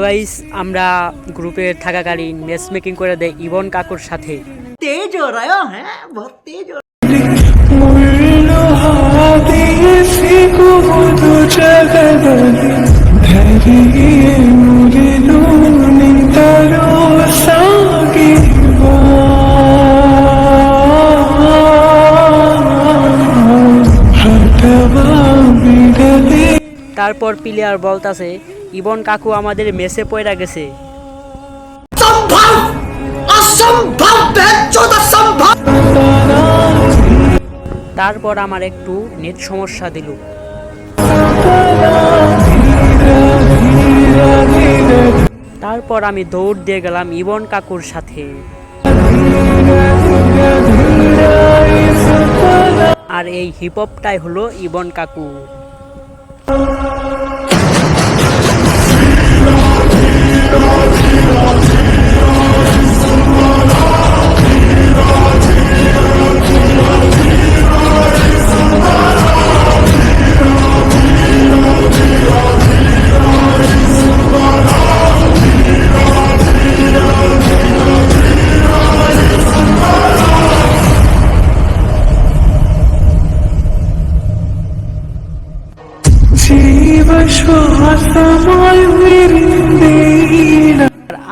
Guys আমরা গ্রুপে থাকাকালীন মেস মেকিং করে দেয় ইবন কাকুর সাথে। তেজ তারপর প্লেয়ার বলতাছে ইবন কাকু আমাদের মেসে পয়রা গেছে। তারপর আমার একটু নেট সমস্যা দিল। তারপর আমি দৌড় দিয়ে গেলাম ইবন কাকুর সাথে। আর এই হিপ হপটাই হলো ইবন কাকু।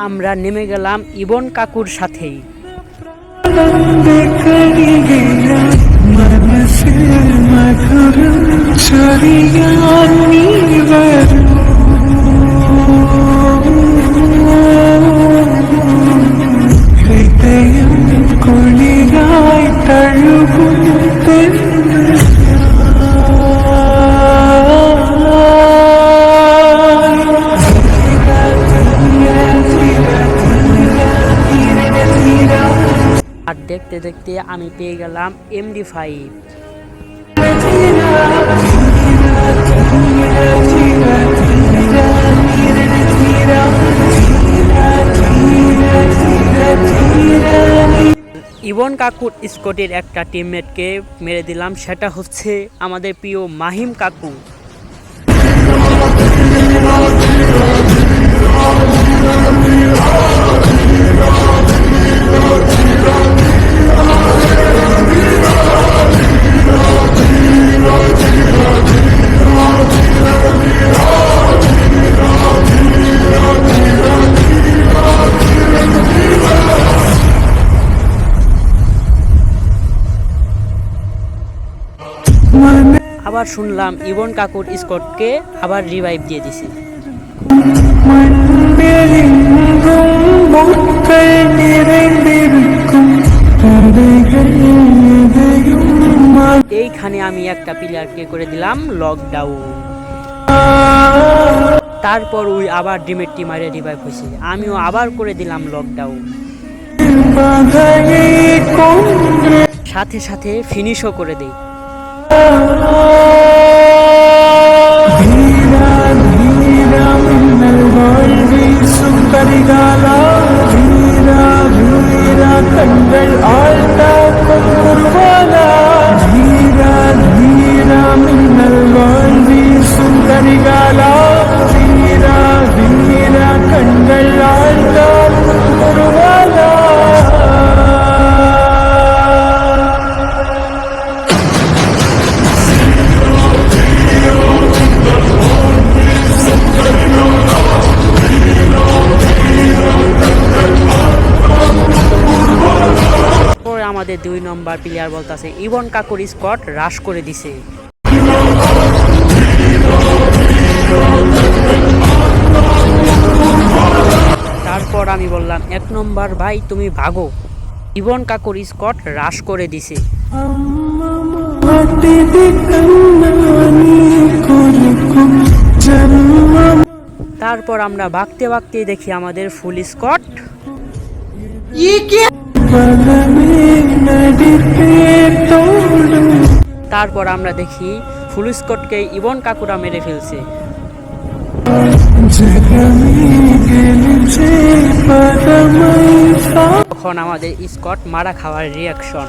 আমরা নেমে গেলাম ইবন কাকুর সাথেই। দেখতে দেখতে আমি পেয়ে গেলাম এমডি ফাইভ ইবন কাকুর স্কটের একটা টিমমেটকে মেরে দিলাম, সেটা হচ্ছে আমাদের প্রিয় মাহিম কাকু। আবার শুনলাম ইবন কাকুর স্কটকে আবার রিভাইভ দিয়ে দিছে। এইখানে আমি একটা প্লেয়ারকে করে দিলাম লকডাউন তারপর ওই আবার ডিমের টি মারে রিভাইভ হয়েছে আমিও আবার করে দিলাম লকডাউন সাথে সাথে ফিনিশও করে দিই। la আমাদের দুই নম্বর প্লেয়ার বলতেছে, ইবন কাকুর স্কট হ্রাস করে দিছে। তারপর আমি বললাম, এক নম্বর ভাই, তুমি ভাগো। ইবন কাকুর স্কট হ্রাস করে দিছে। তারপর আমরা ভাগতে ভাগতে দেখি আমাদের ফুল স্কট তারপর আমরা দেখি ফুলস্কটকে ইবন কাকুরা মেরে ফেলছে। তখন আমাদের স্কট মারা খাওয়ার রিয়াকশন